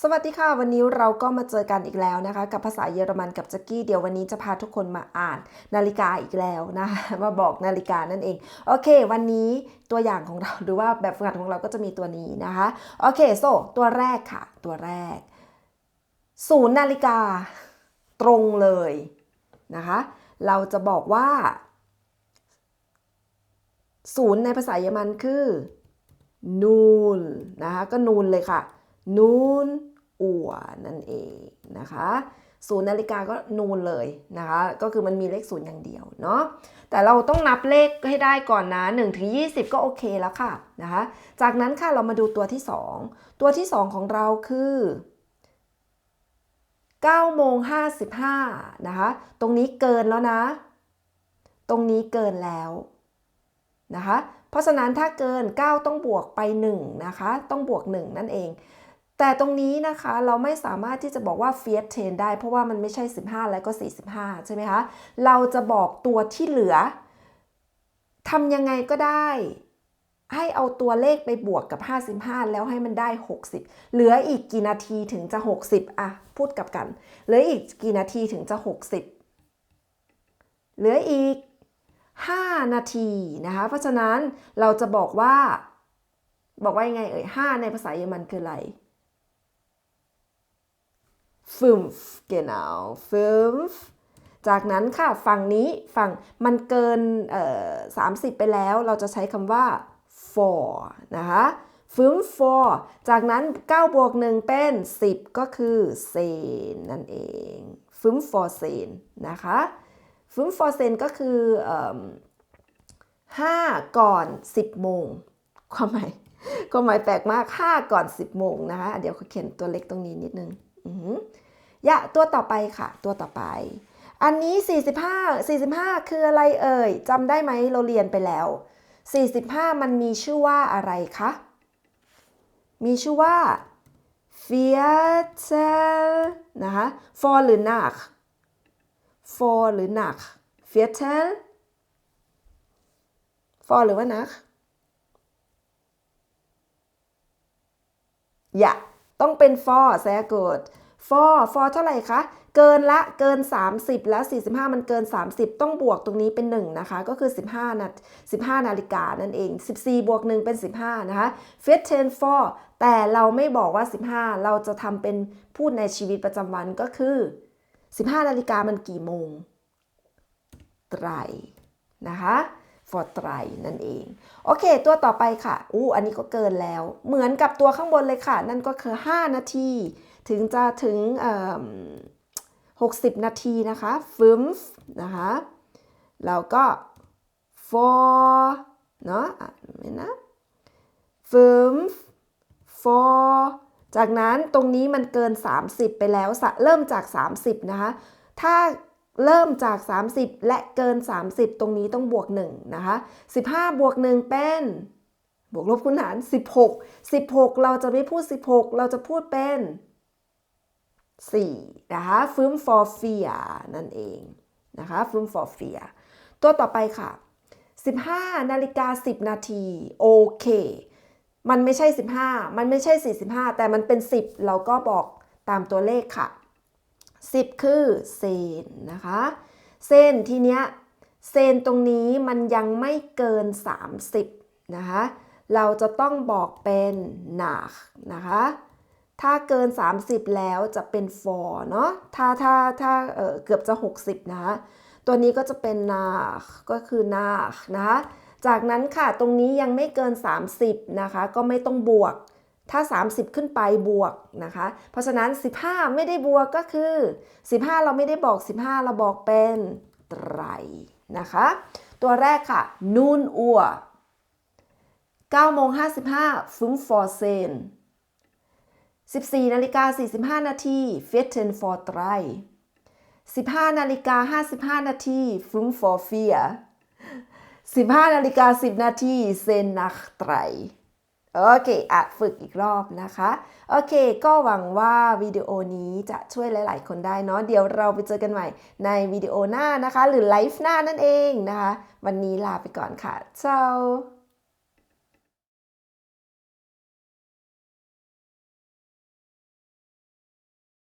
สวัสดีค่ะ วันนี้เราก็มาเจอกันอีกแล้วนะคะ กับภาษาเยอรมันกับจ็กกี้เดี๋ยววันนี้จะพาทุกคนมาอ่านนาฬิกาอีกแล้วนะคะมาบอกนาฬิกานั่นเอง โอเค วันนี้ตัวอย่างของเราหรือว่าแบบฝึกหัดของเราก็จะมีตัวนี้นะคะโอเคโซตัวแรกค่ะ ตัวแรกศูนย์นาฬิกาตรงเลยนะคะ เราจะบอกว่าศูนย์ในภาษาเยอรมันคือนูนนะคะก็นูนเลยค่ะ นูนอัวนั่นเองนะคะศูนย์นาฬิกาก็นูนเลยนะคะก็คือมันมีเลขศูนย์อย่างเดียวเนาะแต่เราต้องนับเลขให้ได้ก่อนนะ1ถึง20 ก็โอเคแล้วค่ะนะคะจากนั้นค่ะเรามาดูตัวที่ 2 ตัวที่ 2 ของเราคือ9โมง55นะคะตรงนี้เกินแล้วนะ ตรงนี้เกินแล้วนะคะเพราะฉะนั้นถ้าเกิน 9 ต้องบวกไป 1 นะคะ ต้องบวก 1 นั่นเอง แต่ตรงนี้นะคะเราไม่สามารถที่จะบอกว่า f i a t 10ได้ เพราะว่ามันไม่ใช่ 15 แล้วก็ 45 ใช่ไหมคะ เราจะบอกตัวที่เหลือทำยังไงก็ได้ ให้เอาตัวเลขไปบวกกับ 55 แล้วให้มันได้ 60 เหลืออีกกี่นาทีถึงจะ 60อะพูดกับกัน เหลืออีกกี่นาทีถึงจะ 60 เหลืออีก 5 นาทีนะคะ เพราะฉะนั้นเราจะบอกว่า บอกว่ายังไงเอ่ย 5 ในภาษาเยอรมันคืออะไร fünf genau fünf จากนั้นค่ะฝั่งนี้ฝั่งมันเกินเอ่อ30 ไปแล้ว เราจะใช้คำว่า for นะคะ fünf for จากนั้น 9 บวก 1 เป็น 10 ก็คือเซนนั่นเอง fünf for เซนนะคะ fünf for เซนก็คืออ5ก่อน 10 โมงความหมายความหมายแปลกมาก 5 ก่อน 10 โมงนะคะ เดี๋ยวเขาเขียนตัวเล็กตรงนี้นิดนึง ยะตัวต่อไปค่ะ ตัวต่อไป อันนี้ 45 45 คืออะไรเอ่ยจำได้ไหมเราเรียนไปแล้ว 45 มันมีชื่อว่าอะไรคะ มีชื่อว่า Viertel นะคะ for หรือ nach for หรือ nach Viertel for หรือว่า nach อย่า ต้องเป็น for แซกด for for เท่าไหร่คะ เกินละเกิน 30 แล้ว 45 มันเกิน 30 ต้องบวกตรงนี้เป็น 1 นะคะ ก็คือ 15นา15 นาฬิกานั่นเอง 14 บวก 1 เป็น 15 นะคะ15 for แต่เราไม่บอกว่า 15 เราจะทำเป็นพูดในชีวิตประจำวันก็คือ 15 นาฬิกามันกี่โมง ไตรนะคะ for ไตรนั่นเอง โอเค ตัวต่อไปค่ะ อู้ อันนี้ก็เกินแล้ว เหมือนกับตัวข้างบนเลยค่ะ นั่นก็คือ 5 นาที ถึงจะถึง 60 นาทีนะคะ fünf นะคะ แล้วก็ for เนาะอ่านไหมนะ fünf for จากนั้นตรงนี้มันเกิน 30 ไปแล้ว เริ่มจาก 30 นะคะ ถ้า เริ่มจาก 30 และเกิน 30 ตรงนี้ต้องบวก1นะคะ 15 บวก 1 เป็น บวกลบคูณหาร 16 16 เราจะไม่พูด 16 เราจะพูดเป็น 4 นะคะฟื้ม for fear นั่นเองนะคะฟื้ม for fear ตัวต่อไปค่ะ 15 นาฬิกา 10 นาที โอเค มันไม่ใช่ 15 มันไม่ใช่ 45 แต่มันเป็น 10 เราก็บอกตามตัวเลขค่ะ 10 คือเซนนะคะ เส้นทีเนี้ยเซนตรงนี้มันยังไม่เกิน 30นะคะเราจะต้องบอกเป็นนาคนะคะ ถ้าเกิน 30 แล้วจะเป็น for เนาะถ้าถ้าถ้าเเกือบจะ 60 นะคะตัวนี้ก็จะเป็นนาคก็คือนาคนะคะ จากนั้นค่ะตรงนี้ยังไม่เกิน 30 นะคะ ก็ไม่ต้องบวก ถ้า 30 ขึ้นไปบวกนะคะ เพราะฉะนั้น 15 ไม่ได้บวกก็คือ 15 เราไม่ได้บอก 15 เราบอกเป็นไตรนะคะ ตัวแรกค่ะนูนอัว9โมง55ฟุ้งฟอร์เซน14นาฬิกา45 นาทีเฟเทนฟอร์ไตร15นาฬิกา55 นาทีฟุงฟอร์เฟีย15นาฬิกา10 นาทีเซนนักไตร โอเคอะฝึกอีกรอบนะคะ โอเค ก็หวังว่าวิดีโอนี้จะช่วยหลาย ๆ คนได้เนาะ เดี๋ยวเราไปเจอกันใหม่ในวิดีโอหน้านะคะ หรือไลฟ์หน้านั่นเองนะคะ วันนี้ลาไปก่อนค่ะเจ้า